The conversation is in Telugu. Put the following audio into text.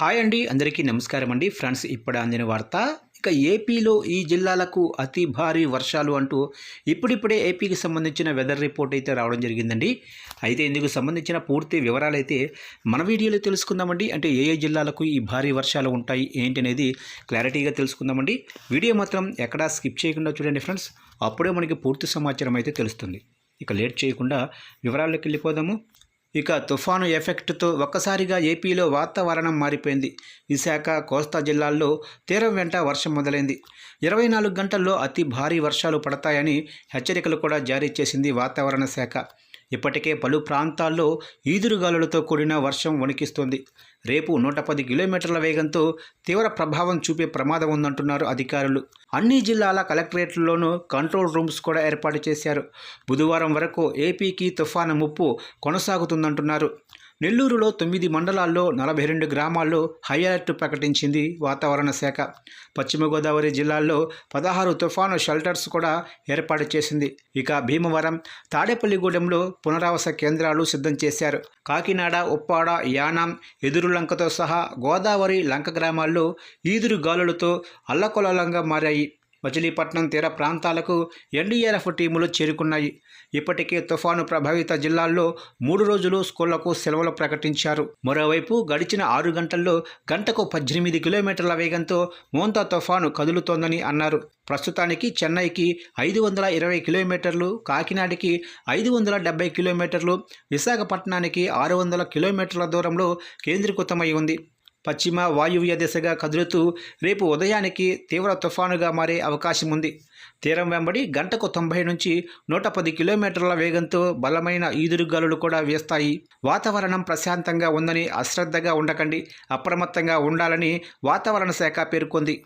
హాయ్ అండి అందరికీ నమస్కారం అండి. ఫ్రెండ్స్ ఇప్పుడు అందిన వార్త ఇక ఏపీలో ఈ జిల్లాలకు అతి భారీ వర్షాలు అంటూ ఇప్పుడిప్పుడే ఏపీకి సంబంధించిన వెదర్ రిపోర్ట్ అయితే రావడం జరిగిందండి. అయితే ఇందుకు సంబంధించిన పూర్తి వివరాలు అయితే మన వీడియోలో తెలుసుకుందామండి. అంటే ఏ ఏ జిల్లాలకు ఈ భారీ వర్షాలు ఉంటాయి ఏంటి అనేది క్లారిటీగా తెలుసుకుందామండి. వీడియో మాత్రం ఎక్కడా స్కిప్ చేయకుండా చూడండి ఫ్రెండ్స్. అప్పుడే మనకి పూర్తి సమాచారం అయితే తెలుస్తుంది. ఇక లేట్ చేయకుండా వివరాల్లోకి వెళ్ళిపోదాము. ఇక తుఫాను ఎఫెక్ట్తో ఒక్కసారిగా ఏపీలో వాతావరణం మారిపోయింది. విశాఖ కోస్తా జిల్లాల్లో తీరం వెంట వర్షం మొదలైంది. ఇరవై నాలుగు గంటల్లో అతి భారీ వర్షాలు పడతాయని హెచ్చరికలు కూడా జారీ చేసింది వాతావరణ శాఖ. ఇప్పటికే పలు ప్రాంతాల్లో ఈదురుగాలులతో కూడిన వర్షం వణికిస్తోంది. రేపు నూట పది కిలోమీటర్ల వేగంతో తీవ్ర ప్రభావం చూపే ప్రమాదం ఉందంటున్నారు అధికారులు. అన్ని జిల్లాల కలెక్టరేట్లలోనూ కంట్రోల్ రూమ్స్ కూడా ఏర్పాటు చేశారు. బుధవారం వరకు ఏపీకి తుఫాను ముప్పు కొనసాగుతుందంటున్నారు. నెల్లూరులో తొమ్మిది మండలాల్లో నలభై రెండు గ్రామాల్లో హై అలర్ట్ ప్రకటించింది వాతావరణ శాఖ. పశ్చిమ గోదావరి జిల్లాల్లో పదహారు తుఫాను షెల్టర్స్ కూడా ఏర్పాటు చేసింది. ఇక భీమవరం తాడేపల్లిగూడెంలో పునరావాస కేంద్రాలు సిద్ధం చేశారు. కాకినాడ ఉప్పాడ యానాం ఎదురులంకతో సహా గోదావరి లంక గ్రామాల్లో ఈదురు గాలులతో అల్లకొలలంగా మారాయి. మచిలీపట్నం తీర ప్రాంతాలకు ఎన్డీఆర్ఎఫ్ టీములు చేరుకున్నాయి. ఇప్పటికే తుఫాను ప్రభావిత జిల్లాల్లో మూడు రోజులు స్కూళ్ళకు సెలవులు ప్రకటించారు. మరోవైపు గడిచిన ఆరు గంటల్లో గంటకు పద్దెనిమిది కిలోమీటర్ల వేగంతో మోంతా తుఫాను కదులుతోందని అన్నారు. ప్రస్తుతానికి చెన్నైకి ఐదు వందల ఇరవై కిలోమీటర్లు కాకినాడకి ఐదు వందల డెబ్బై కిలోమీటర్లు విశాఖపట్నానికి ఆరు వందల కిలోమీటర్ల దూరంలో కేంద్రీకృతమై ఉంది. పశ్చిమ వాయువ్య దిశగా కదులుతూ రేపు ఉదయానికి తీవ్ర తుఫానుగా మారే అవకాశం ఉంది తీరం వెంబడి గంటకు తొంభై నుంచి నూట పది కిలోమీటర్ల వేగంతో బలమైన ఈదురుగాలులు కూడా వేస్తాయి. వాతావరణం ప్రశాంతంగా ఉందని అశ్రద్ధగా ఉండకండి. అప్రమత్తంగా ఉండాలని వాతావరణ శాఖ పేర్కొంది.